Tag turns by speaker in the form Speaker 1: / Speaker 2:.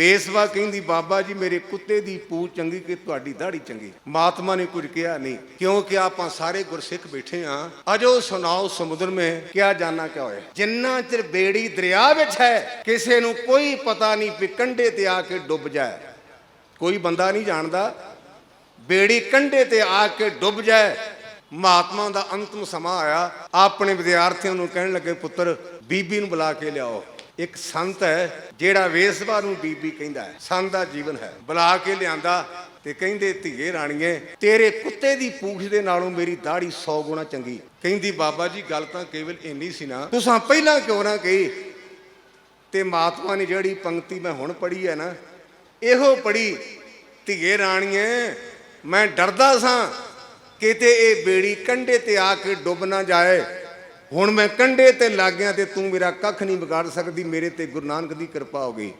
Speaker 1: ਵੇਸਵਾ ਕਹਿੰਦੀ, ਬਾਬਾ ਜੀ, ਮੇਰੇ ਕੁੱਤੇ ਦੀ ਪੂਛ ਚੰਗੀ ਕਿ ਤੁਹਾਡੀ ਦਾੜੀ ਚੰਗੀ। ਮਾਤਮਾ ਨੇ ਕੁਝ ਕਿਹਾ ਨਹੀਂ ਕਿਉਂਕਿ ਆਪਾਂ ਸਾਰੇ ਗੁਰਸਿੱਖ ਬੈਠੇ ਆ। ਅਜੋ ਸੁਣਾਓ, ਸਮੁੰਦਰ ਮੇ ਕਿਆ ਜਾਣਾ ਕਿਆ ਹੋਇਆ? ਜਿੰਨਾ ਚਿਰ ਬੇੜੀ ਦਰਿਆ ਵਿੱਚ ਹੈ, ਕਿਸੇ ਨੂੰ ਕੋਈ ਪਤਾ ਨਹੀਂ ਵੀ ਕੰਢੇ ਤੇ ਆ ਕੇ ਡੁੱਬ ਜਾਏ। ਕੋਈ ਬੰਦਾ ਨਹੀਂ ਜਾਣਦਾ, ਬੇੜੀ ਕੰਢੇ ਤੇ ਆ ਕੇ ਡੁੱਬ ਜਾਏ। ਮਹਾਤਮਾ ਦਾ ਅੰਤਮ ਸਮਾਂ ਆਇਆ। ਆਪਣੇ ਵਿਦਿਆਰਥੀਆਂ ਨੂੰ ਕਹਿਣ ਲੱਗੇ, ਪੁੱਤਰ, ਬੀਬੀ ਨੂੰ ਬੁਲਾ ਕੇ ਲਿਆਓ। ਇੱਕ ਸੰਤ ਹੈ, ਜਿਹੜਾ ਵੇਸਵਾ ਨੂੰ ਬੀਬੀ ਕਹਿੰਦਾ ਹੈ। ਸੰਤ ਦਾ ਜੀਵਨ ਹੈ। ਬੁਲਾ ਕੇ ਲਿਆਂਦਾ ਤੇ ਕਹਿੰਦੇ, ਧੀਏ ਰਾਣੀਏ, ਤੇਰੇ ਕੁੱਤੇ ਦੀ ਪੂਛ ਦੇ ਨਾਲੋਂ ਮੇਰੀ ਦਾੜੀ 100 ਗੁਣਾ ਚੰਗੀ। ਕਹਿੰਦੀ, ਬਾਬਾ ਜੀ, ਗੱਲ ਤਾਂ ਕੇਵਲ ਇੰਨੀ ਸੀ ਨਾ। ਤੁਸੀਂ ਪਹਿਲਾਂ ਕਿਉਂ ਨਾ ਕਹੀ? ਤੇ ਮਹਾਤਮਾ ਨੇ ਜਿਹੜੀ ਪੰਕਤੀ ਮੈਂ ਹੁਣ ਪੜ੍ਹੀ ਹੈ ਨਾ, ਇਹੋ ਪੜ੍ਹੀ, ਧੀਏ ਰਾਣੀਏ, ਮੈਂ ਡਰਦਾ ਸਾਂ ਕਿਤੇ ਇਹ ਬੇੜੀ ਕੰਢੇ ਤੇ ਆ ਕੇ ਡੁੱਬ ਨਾ ਜਾਏ। ਹੁਣ ਮੈਂ ਕੰਢੇ ਤੇ ਲੱਗ ਗਿਆ ਤੇ ਤੂੰ ਮੇਰਾ ਕੱਖ ਨਹੀਂ ਵਿਗਾੜ ਸਕਦੀ, ਮੇਰੇ ਤੇ ਗੁਰੂ ਨਾਨਕ ਦੀ ਕਿਰਪਾ ਹੋ ਗਈ।